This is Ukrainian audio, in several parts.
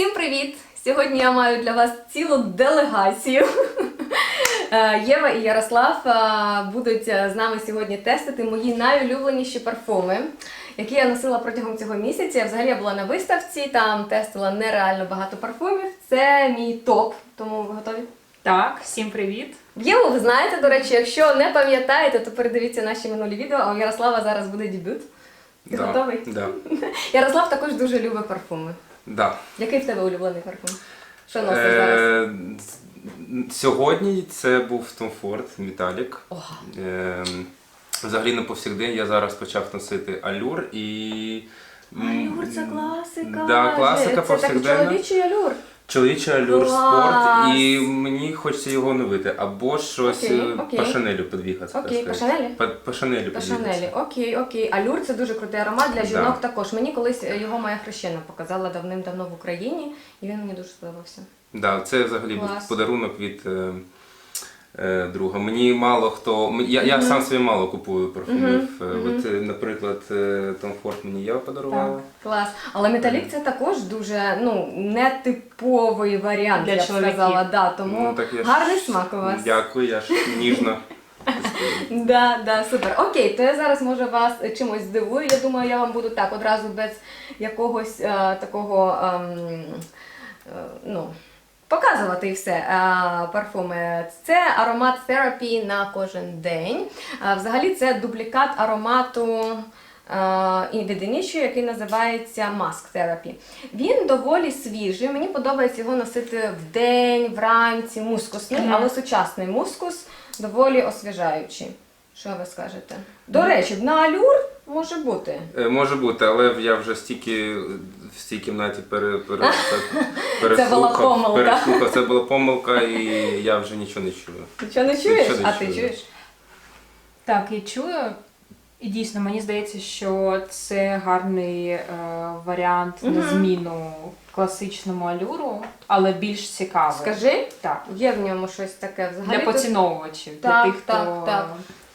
Всім привіт! Сьогодні я маю для вас цілу делегацію. Е, Єва і Ярослав е, будуть е, з нами сьогодні тестити мої найулюбленіші парфуми, які я носила протягом цього місяця. Я Взагалі я була на виставці, там тестила нереально багато парфумів. Це мій топ, тому ви готові? Так, всім привіт. Єву, ви знаєте, до речі, якщо не пам'ятаєте, то передивіться наші минулі відео, а у Ярослава зараз буде дебют. Ти да, готовий? Да. Ярослав також дуже любить парфуми. Да. Який в тебе улюблений парфум? Що носиш зараз? Е, сьогодні це був Tom Ford. Е, взагалі на повсякдень я зараз почав носити алюр і. м, Алюр, це класика. Да, класика Це повсякденна. чоловічий алюр. Чоловічий алюр. Sport, і мені хочеться його оновити. Або щось Окей, е, окей. по Шанелю подвігатися. Окей, по сказати. Шанелі? По, по подвігатися. Шанелі. Окей, окей. Алюр це дуже крутий аромат для жінок також. Мені колись е, його моя хрещена показала давним-давно в Україні, і він мені дуже сподобався. Да, це взагалі Клас. був подарунок від е, друга. Мені мало хто. Я, я сам собі мало купую парфумів. Е, От, е, наприклад, е, Tom Ford мені Єва подарувала. Клас. Але металік це також дуже ну, нетиповий варіант, Для я б чоловіків. сказала. Да, тому Ну, так я ж- гарний смак у вас. Дякую, я ж ніжно. Да, да, супер. Окей, то я зараз може вас е, чимось здивую. Я думаю, я вам буду так одразу без якогось е, такого ем, е, ну, показувати і все. Парфуми. Це аромат Therapy на кожен день. Взагалі це дублікат аромату. І від який називається Mask Therapy. Він доволі свіжий. Мені подобається його носити вдень, вранці, мускусний, Мгм. але сучасний мускус доволі освіжаючий. Що ви скажете? До речі, на алюр може бути. Е, Може бути, але я вже стільки в цій кімнаті пере, пере, пере, Це була помилка. переслухав. Це була помилка, і я вже нічого не чую. Нічого не чуєш? Нічого не а ти чую. чуєш? Так, я чую. І дійсно, мені здається, що це гарний е, варіант на Мгм. зміну класичному алюру, але більш цікавий. Скажи, Так. є в ньому щось таке взагалі. Для поціновувачів, Так, для тих, хто так, так.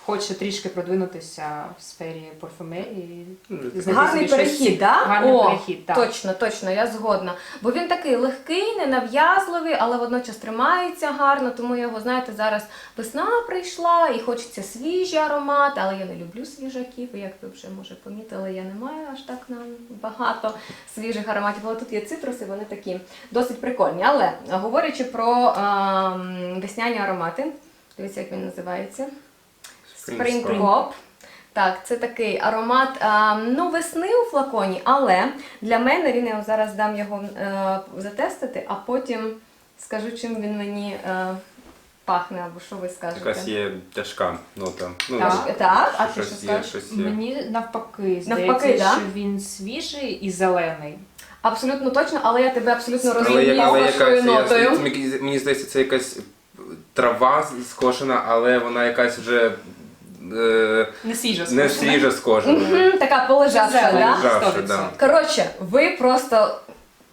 Хоче трішки продвинутися в сфері парфумерії. Ну, знайти Гарний собі щось перехід, так? Гарний О, перехід, так. Точно, точно, я згодна. Бо він такий легкий, ненав'язливий, але водночас тримається гарно, тому його, знаєте, зараз весна прийшла і хочеться свіжі аромати, але я не люблю свіжаків. і Як ви вже може помітили, я не маю аж так нам багато свіжих ароматів. Але тут є цитруси, вони такі досить прикольні. Але говорячи про ем, весняні аромати, дивіться, як він називається. Spring. Так, це такий аромат а, ну, весни у флаконі, але для мене він я зараз дам його е, затестити, а потім скажу, чим він мені е, пахне, або що ви скажете. Якась є тяжка нота. Ну, Так, так, а ти що щось є, скажеш? щось є. Мені навпаки здається, Навпаки, да? що він свіжий і зелений. Абсолютно точно, але я тебе абсолютно Але, розумію я- але вашою якась, я, нотою. мені, мені здається, це якась трава скошена, але вона якась вже е, Не свіжа не свіжа скошена. Мгм, Така полежавша, да? Лежавша, 100%. да. Коротше, ви просто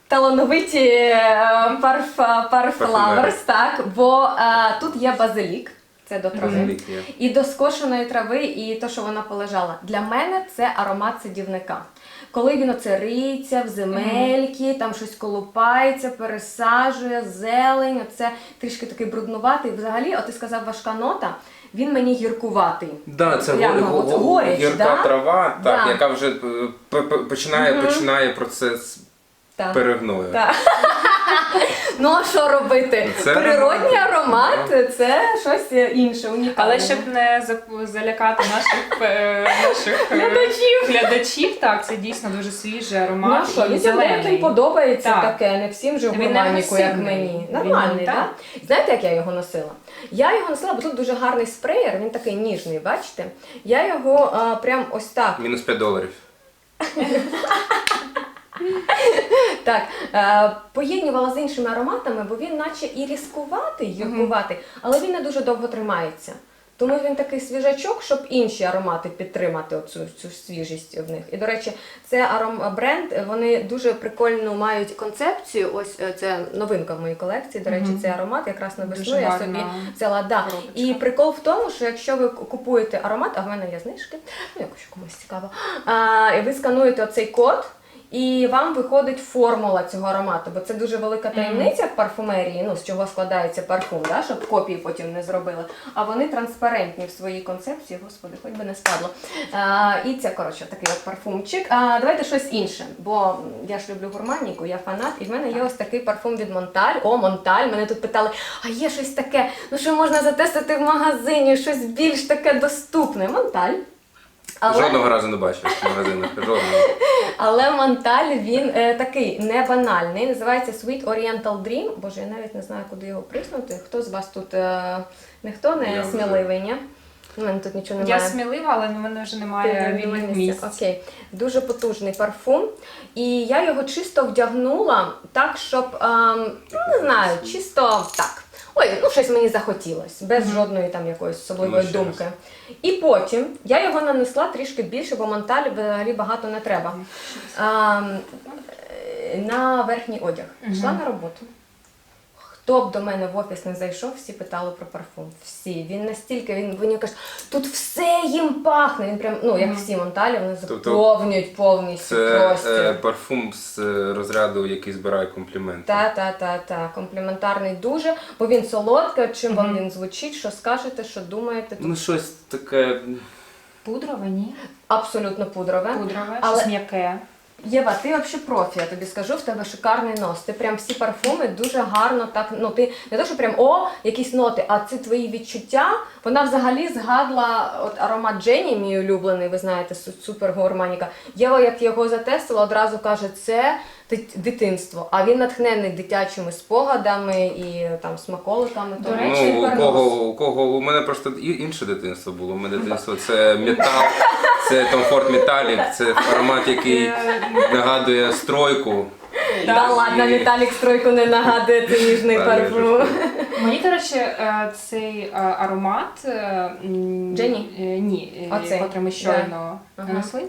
талановиті е, парф, парфлаверс, так, бо е, тут є базилік, це до трави. Базилік є. І до скошеної трави, і то, що вона полежала. Для мене це аромат садівника. Коли він оце риється в земельки, там щось колупається, пересаджує, зелень, оце трішки такий бруднуватий. Взагалі, от ти сказав важка нота, він мені гіркуватий. Да, це Як го- го- горіч, гірка да? трава, так, Да. яка вже е, п- п- починає, починає процес Так. перегною. Так. Ну а що робити? Це Природній аромат це щось інше, унікальне. Але щоб не за- залякати наших, е, наших е, Глядачів. глядачів, так, це дійсно дуже свіжий Ну аромат. а що, і людям зелений. подобається Так. таке, не всім же Він не гурманіку, як агресивний. мені. Він Нормальний, так. так? Знаєте, як я його носила? Я його носила, бо тут дуже гарний спреєр, він такий ніжний, бачите? Я його а, прям ось так. Мінус 5 доларів. Так, е, поєднувала з іншими ароматами, бо він наче і різкуватий, гіркуватий, але він не дуже довго тримається. Тому він такий свіжачок, щоб інші аромати підтримати оцю цю свіжість в них. І до речі, це аром бренд. Вони дуже прикольну мають концепцію. Ось е, це новинка в моїй колекції. До речі, Мгм. цей аромат якраз на весну Дуже я гарна собі взяла. Да. коробочка. І прикол в тому, що якщо ви купуєте аромат, а в мене є знижки, ну якщо комусь цікаво, а, і ви скануєте оцей код. І вам виходить формула цього аромату, бо це дуже велика таємниця в парфумерії, ну з чого складається парфум, да, щоб копії потім не зробили. А вони транспарентні в своїй концепції, господи, хоч би не спадло. А, і це коротше такий от парфумчик. А, давайте щось інше, бо я ж люблю гурманіку, я фанат, і в мене є ось такий парфум від Монталь. О, Монталь. Мене тут питали, а є щось таке, ну що можна затестити в магазині, щось більш таке доступне. Монталь. Але... Жодного разу не бачив в магазинах. Жодного. Але Монталь він е, такий не банальний. Називається Sweet Oriental Dream. Боже, я навіть не знаю, куди його приснути. Хто з вас тут е, ніхто не Я вже. сміливий, ні? У мене тут нічого немає. Я смілива, але в мене вже немає вільних місць. Окей. Дуже потужний парфум. І я його чисто вдягнула так, щоб ем, ну не знаю, чисто так. Ой, ну щось мені захотілося, без жодної там якоїсь особливої Ну, думки. І потім я його нанесла трішки більше, бо монталь взагалі багато не треба. Ем, е, на верхній одяг. Йшла на роботу. Хто б до мене в офіс не зайшов, всі питали про парфум. Всі. Він настільки, він мені каже, тут все їм пахне. Він прям, ну, як всі монталі, вони Тобто заповнюють повністю Це простір. е, парфум з е, розряду, який збирає компліменти. Та, та, та, та. Компліментарний дуже, бо він солодкий, чим вам він звучить, що скажете, що думаєте. Ну, щось таке. Пудрове, ні? абсолютно пудрове. Пудрове, Але- щось м'яке. Єва, ти взагалі профі, я тобі скажу, в тебе шикарний нос. Ти прям всі парфуми дуже гарно так. Ну ти не те, що прям о, якісь ноти, а це твої відчуття. Вона взагалі згадла от аромат Джені, мій улюблений, ви знаєте, су- супер гурманіка. Єва, як його затестила, одразу каже, це дитинство. А він натхнений дитячими спогадами і там смаколиками. До речі, ну, у кого, у кого у мене просто і- інше дитинство було. У мене дитинство це метал, це Tom Ford Metallic, це аромат, який нагадує стройку. Да ладно, І- Віталік стройку не нагадує це ніжний парфум. Мені, до речі, е, цей е, аромат. е, Дженні? е, Ні, котрий ми щойно Ага. нанесли.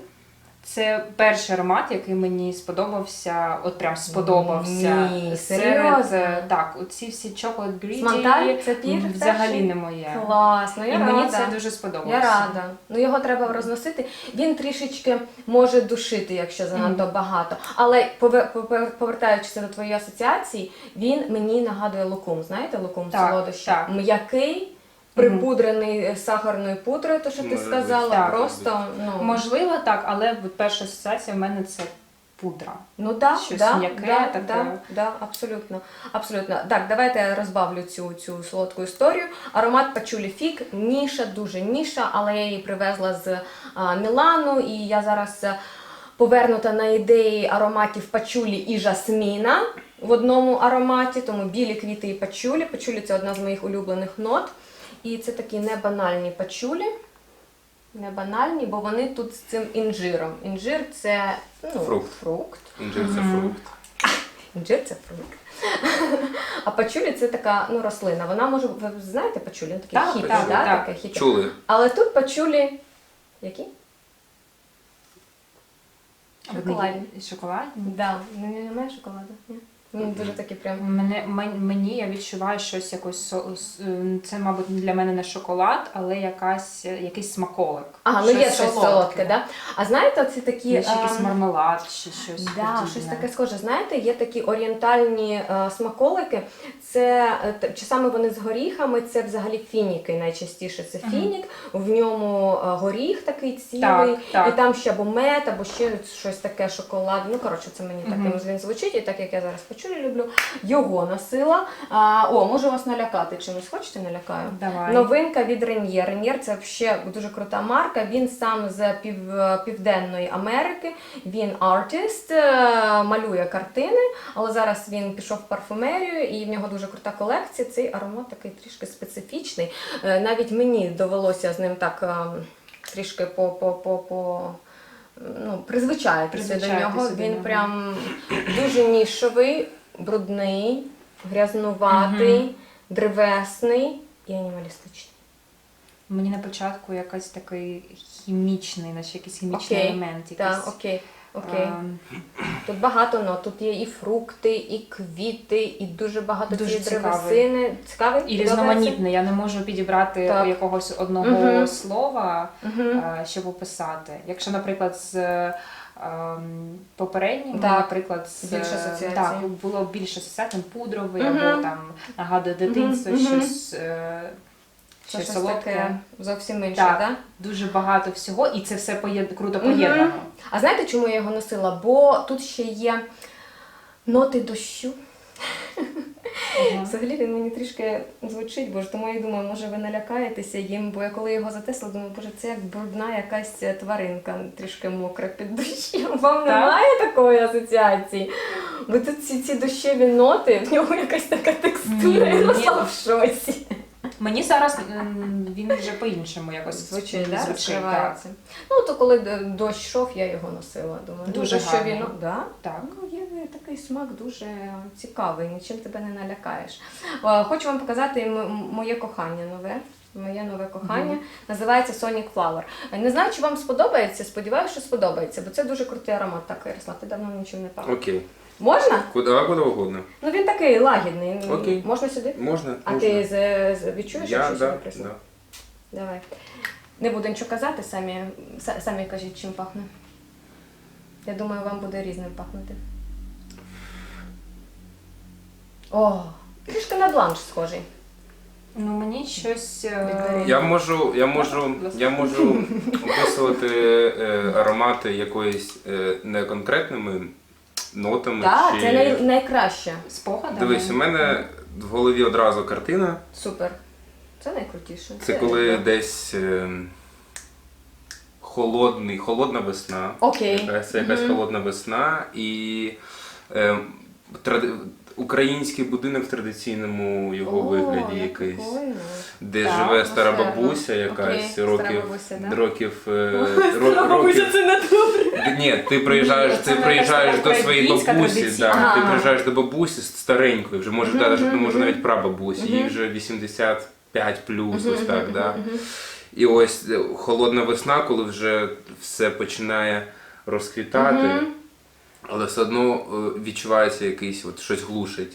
Це перший аромат, який мені сподобався, от прям сподобався. Ні, Серед, серйозно? е, Так, оці всі chocolate Сманталь? Це пір взагалі перший? не моє. Класно, я І рада. мені це дуже сподобалося. Я рада. Ну його треба розносити. Він трішечки може душити, якщо занадто багато. Але пове- пове- повертаючись до твоєї асоціації, він мені нагадує лукум. Знаєте, лукум Так, солодощі? так. М'який, припудрений сахарною пудрою, то що ти Може сказала, бути. Так. просто ну. Можливо, так, але от перша асоціація в мене це пудра. Ну да, Щось да, м'яке да, таке. да, да, абсолютно. абсолютно. Так, давайте я розбавлю цю, цю солодку історію. Аромат пачулі фік, ніша, дуже ніша, але я її привезла з а, Мілану, і я зараз е, повернута на ідеї ароматів пачулі і жасміна в одному ароматі, тому білі квіти і пачулі. Пачулі це одна з моїх улюблених нот. І це такі небанальні пачулі. Не банальні, бо вони тут з цим інжиром. Інжир це ну, Фрукт. фрукт. Інжир це фрукт. Інжир це фрукт. А пачулі це така ну, рослина. Вона може, ви знаєте пачулі? Ну, Так, хіпі, так, да? так. Таке хіпі. Чули? Але тут пачулі. Які? Шоколадні. Шоколадні? Да. Ну, немає шоколаду. Ні. Він дуже такі прям. Мене, мені я відчуваю щось якось це, мабуть, для мене не шоколад, але якась, якийсь смаколик. Ага, ну є щось солодке, да? А знаєте, оці такі. Є ще якийсь ем, мармелад чи щось. Да, щось таке схоже. Знаєте, є такі орієнтальні е, смаколики. Це е, т- часами вони з горіхами, це взагалі фініки. Найчастіше це фінік. В ньому е, горіх такий цілий, Так, так. і там ще або мед, або ще щось таке шоколад. Ну коротше, це мені таким звучить, і так як я зараз почулі люблю, його носила. А, о, можу вас налякати чимось. Хочете налякаю? Давай. Новинка від Реньєр. Реньєр це взагалі дуже крута марка. Він сам з пів, Південної Америки. Він артист, е, малює картини, але зараз він пішов в парфумерію і в нього дуже крута колекція. Цей аромат такий трішки специфічний. Е, Навіть мені довелося з ним так е, трішки по. по, по, по Ну, призвичаєтеся до нього. Він нього. прям дуже нішовий, брудний, грязнуватий, древесний і анімалістичний. Мені на початку якийсь такий хімічний, наче якийсь хімічний Окей, елемент. Якийсь, Так, окей. Окей. ем, Тут багато нот. Тут є і фрукти, і квіти, і дуже багато Дуже цієї цікавий. древесини. Цікавий? І різноманітний. Я не можу підібрати Так. якогось одного Мгм. слова, Мгм. е, щоб описати. Якщо, наприклад, з ем, попереднім, Так. наприклад, з, Більше асоціацій. так, було більше асоціацій, там, пудровий Мгм. або там нагадує дитинство, Мгм, мгм. щось, е, Це щось таке зовсім інше, Так. так? Дуже багато всього, і це все поєд... круто поєднано. А знаєте, чому я його носила? Бо тут ще є ноти дощу. Ага. Взагалі він мені трішки звучить, бо ж тому я думаю, може ви налякаєтеся їм, бо я коли його затисла, думаю, боже, це як брудна якась тваринка, трішки мокра під дощем. Вам немає такої асоціації? Бо тут ці, ці дощеві ноти, в нього якась така текстура, я росла в шоці. Мені зараз м, він вже по-іншому якось Звучить, да? звучить так. розкривається. Ну, то коли д- дощ йшов, я його носила. Думаю, Дуже ну, гарний. но- Да? Так. Ну, є такий смак дуже цікавий, нічим тебе не налякаєш. Е, Хочу вам показати м- м- моє кохання нове. Моє нове кохання називається Sonic Flower. Е, Не знаю, чи вам сподобається. Сподіваюся, що сподобається, бо це дуже крутий аромат. Так, Ярослав, ти давно нічим не пахнув. Окей. Можна? Куди, куди угодно. Ну він такий лагідний. Окей. Можна сюди? Можна? А можна. ти з, з- відчуєш, Я, якщо да, сюди да. Давай. Не буду нічого казати, самі, са- самі кажіть, чим пахне. Я думаю, вам буде різним пахнути. О, трішки на бланш схожий. Ну мені щось. е, Я можу, я можу, я можу описувати е, аромати якоюсь е, не конкретними нотами. Так, чи... це най- найкраще. Спогадами. Дивись, у мене в голові одразу картина. Супер. Це найкрутіше. Це коли десь е, холодний, холодна весна. Окей. Це якась Мгм. холодна весна і е, тради... український будинок в традиційному його О, вигляді якийсь. прикольно. Де Так, живе стара атмосферно. бабуся якась Окей, стара років, бабуся, да? років, е, Стара ро- років. це не добре. Ні, ти приїжджаєш, ти якась приїжджаєш така до своєї українська бабусі, да, ти Ага. приїжджаєш до бабусі старенької, вже може Мгм, мгм, може мгм. навіть прабабусі, їй вже 85 плюс, ось так, да. І ось е, холодна весна, коли вже все починає розквітати, Мгм. Але все одно е, відчувається якийсь от щось глушить.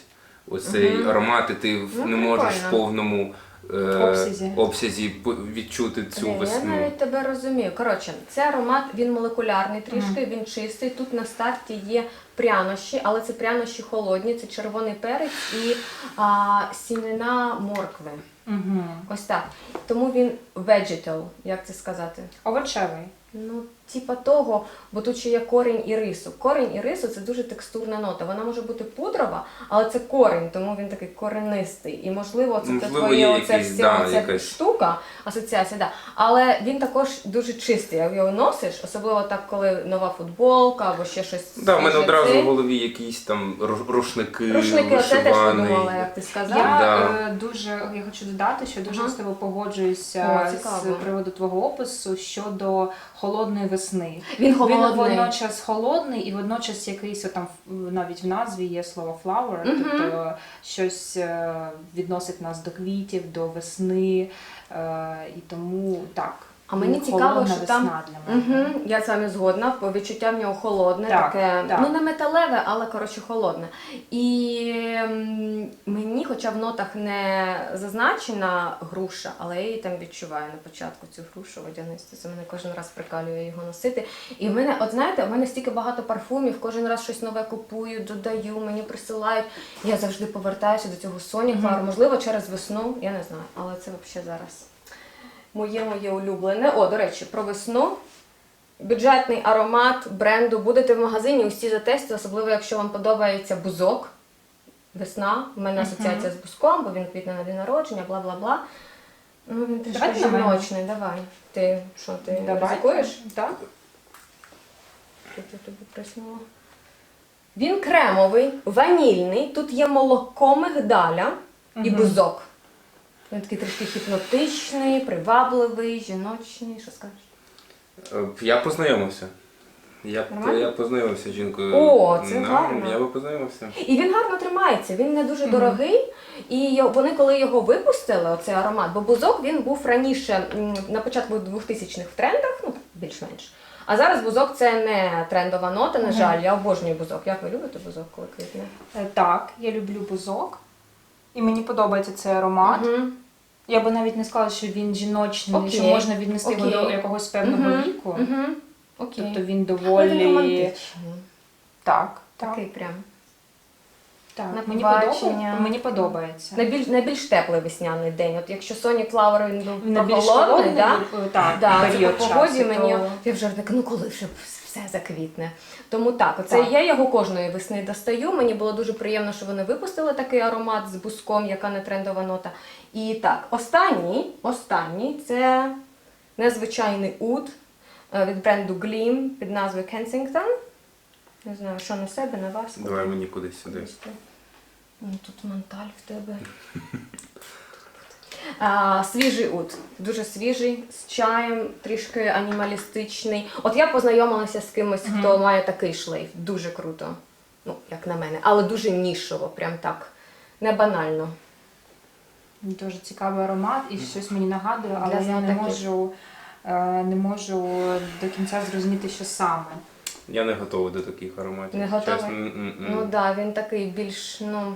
Оцей Мгм. аромат, і ти Ну, не можеш в повному е, Обсязі. обсязі відчути цю Блін, я навіть тебе розумію. Коротше, це аромат, він молекулярний трішки, він чистий. Тут на старті є прянощі, але це прянощі холодні, це червоний перець і а, сімена моркви. Угу. Ось так. Тому він vegetal, як це сказати? Овочевий. Ну, типа того, бо тут ще є корінь і рису. Корінь і рису це дуже текстурна нота. Вона може бути пудрова, але це корінь, тому він такий коренистий. І можливо, це Можливо, твоє оце якийсь, вся да, ця якась- штука, асоціація, да. Але він також дуже чистий. Як його носиш, особливо так, коли нова футболка або ще щось. Да, в мене одразу в голові якісь там рушники, Рушники, оце теж подумала, як ти сказав. Я Да. е, дуже я хочу додати, що дуже Ага. з тобою погоджуюся О, цікаво. з приводу твого опису щодо холодної весни. Він холодний. Він водночас холодний і водночас якийсь там навіть в назві є слово flower, Мгм. тобто щось е, відносить нас до квітів, до весни. е, І тому так. А мені цікаво, що там- для мене. Угу, я з вами згодна, бо відчуття в нього холодне, Так, таке, так. ну не металеве, але коротше холодне. І мені, хоча в нотах не зазначена груша, але я її там відчуваю на початку цю грушу водянисту. Це мене кожен раз прикалює його носити. І в мене, от знаєте, у мене стільки багато парфумів, кожен раз щось нове купую, додаю, мені присилають. Я завжди повертаюся до цього Sonic Flower. Можливо, через весну, я не знаю, але це взагалі зараз. Моє моє улюблене. О, до речі, про весну. Бюджетний аромат бренду. Будете в магазині, усі затестите, особливо якщо вам подобається бузок. Весна. У мене асоціація з бузком, бо він квітне на день народження, бла бла бла. Ну, він Давайте на мене. жіночний, давай. Ти що, ти Давай. ризикуєш? Так. Тут я тобі приснула. Він кремовий, ванільний. Тут є молоко мигдаля і Мгм. бузок. Він такий трішки гіпнотичний, привабливий, жіночний. Що скажеш? Е, Я познайомився. Я, Нормально? я познайомився з жінкою. О, це Да, гарно. Я би познайомився. І він гарно тримається, він не дуже дорогий. І вони, коли його випустили, оцей аромат, бо бузок він був раніше на початку 2000-х в трендах, ну більш-менш. А зараз бузок це не трендова нота, на жаль. Я обожнюю бузок. Як ви любите бузок, коли квітне? Е, Так, я люблю бузок. І мені подобається цей аромат. Мгм. Я би навіть не сказала, що він жіночний, Окей. що можна віднести Окей. його до якогось певного Мгм. віку. Мгм. Окей. Тобто він Але доволі. романтичний. Так, так. Такий прям. так. на Мені, побачення. подобається. мені подобається. Найбільш, найбільш теплий весняний день. От якщо Sonic Flower він був Найбільш прохолодний, холодний, да? е, так, Да, це період по погоді часу, мені то- я вже така, ну коли вже все заквітне. Тому так, оце Так. я його кожної весни достаю. Мені було дуже приємно, що вони випустили такий аромат з буском, яка не трендова нота. І так, останній, останній це незвичайний уд е, від бренду Gleam під назвою Kensington. Не знаю, що на себе, на вас. Давай мені кудись сюди. Ну, тут манталь в тебе. А, свіжий ут, дуже свіжий, з чаєм, трішки анімалістичний. От я познайомилася з кимось, хто має такий шлейф. Дуже круто. Ну, як на мене, але дуже нішово, прям так. Не банально. Дуже цікавий аромат і щось мені нагадує, але Для я не знатоків. можу, е, не можу до кінця зрозуміти, що саме. Я не готовий до таких ароматів. Не готовий? Чесно, м-м-м. Ну так, да, він такий більш, ну.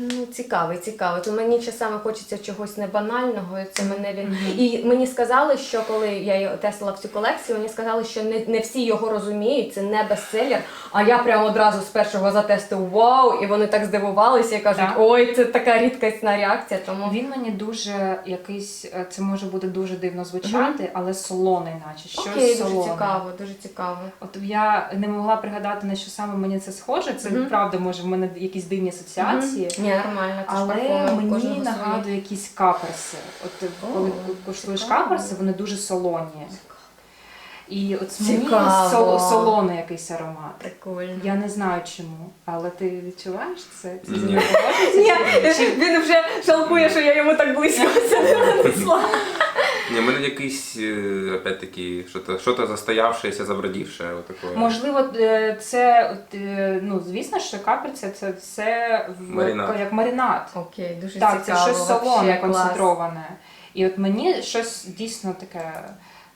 Ну, цікавий, цікавий. То мені часами хочеться чогось небанального. і Це мене він. І мені сказали, що коли я тестила в цю колекцію, мені сказали, що не, не всі його розуміють, це не бестселер. А я прямо одразу з першого затестив вау, і вони так здивувалися і кажуть, Так. ой, це така рідкісна реакція. Тому Він мені дуже якийсь, е, це може бути дуже дивно звучати, але солоний, наче щось окей, солоне. дуже цікаво, дуже цікаво. От я не могла пригадати, на що саме мені це схоже. Це Мгм. правда, може, в мене якісь дивні асоціації. Ні, нормально, це Але мені кожного нагадує якісь каперси. От е, коли коштуєш цікаво. каперси, вони дуже солоні. І от мені Цікаво. сол, солоний якийсь аромат. Прикольно. Я не знаю чому, але ти відчуваєш це? Це Ні. зі мною погоджується? Ні, він вже жалкує, що я йому так близько це не нанесла. Ні, в мене якийсь, е, опять-таки, що-то, що-то забродівше. Отакое. Можливо, е, це е, ну звісно, що каперця це все в Маринад. як маринад. Окей, дуже Так, цікаво. це щось солоне, концентроване. І от мені щось дійсно таке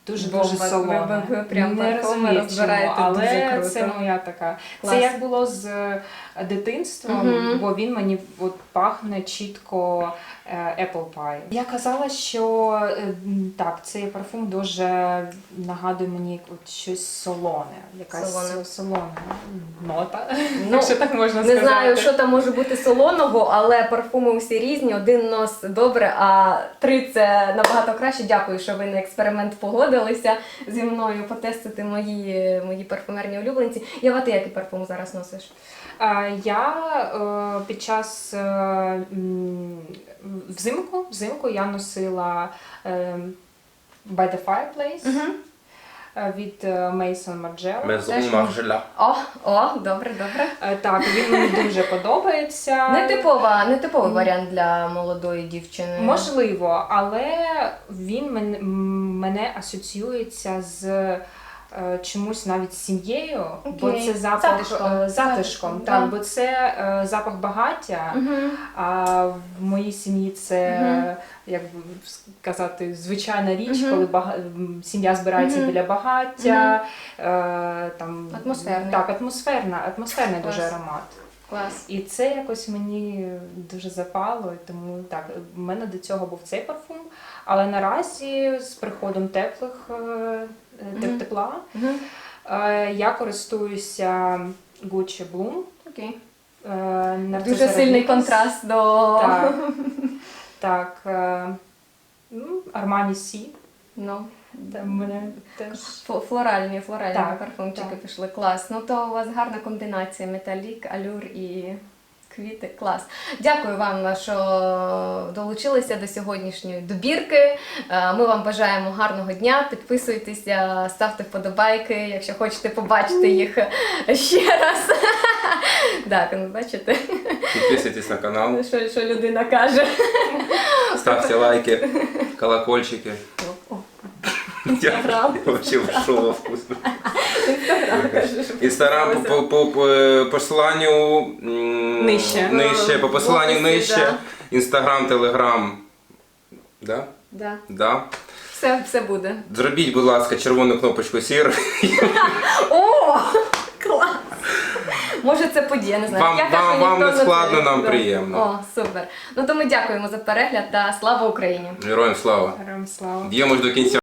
дуже дуже солоне. Ви- ви прям не розумію, чому, розбираєте але дуже круто. це моя така. Клас. Це як було з дитинством, Мгм. бо він мені от пахне чітко е, apple pie. Я казала, що е, так, цей парфум дуже нагадує мені от щось солоне, якась Солоне. солона нота, Ну, якщо так можна Не сказати. знаю, що там може бути солоного, але парфуми всі різні. Один нос добре, а три це набагато краще. Дякую, що ви на експеримент погодилися зі мною потестити мої, мої парфумерні улюбленці. Єва, ти який парфум зараз носиш? Я е, під час е, взимку, взимку я носила е, By the Fireplace е, від. Без Теж ума желя. О, о, добре, добре. Так, він мені дуже подобається. Нетипова, нетиповий варіант для молодої дівчини. Можливо, але він мен- мене асоціюється з е, чомусь навіть з сім'єю, бо Окей. це запах Затишком. е, затишком, Затишком, так, да. бо це е, запах багаття. Угу. А в моїй сім'ї це, Мгм. як би сказати, звичайна річ, Мгм. коли бага... м, сім'я збирається Мгм. біля багаття. Е, там, Атмосферний. Так, атмосферна, атмосферний Клас. дуже аромат. Клас. І це якось мені дуже запало, тому так, в мене до цього був цей парфум. Але наразі з приходом теплих е, е, теп- тепла Угу. е, я користуюся Gucci Bloom. Окей. е, Дуже сильний контраст до Так. Так. Armani Sea. ну, Там мене теж. флоральні, флоральні Так, парфумчики так. пішли. Клас. Ну то у вас гарна комбінація металік, алюр і квіти. Клас. Дякую вам, що долучилися до сьогоднішньої добірки. Е, Ми вам бажаємо гарного дня. Підписуйтеся, ставте вподобайки, якщо хочете побачити їх ще раз. Так, ну бачите, Підписуйтесь на канал, що, що людина каже. ставте лайки, колокольчики. О, Я вообще вшов вкусно. Інстаграм каже, Інстаграм по, по, по, по посиланню м, Нижче. нижче, по посиланню В описі, нижче. да. Інстаграм, телеграм. Да? Да. Да. Все, все буде. Зробіть, будь ласка, червону кнопочку сір. О! Клас! Може це подія, не знаю. Вам- Я кажу, вам- вам ніхто не це- складно, нам Да. приємно. О, супер. Ну то ми дякуємо за перегляд та слава Україні! Героям слава. Героям слава. Б'ємо ж до кінця.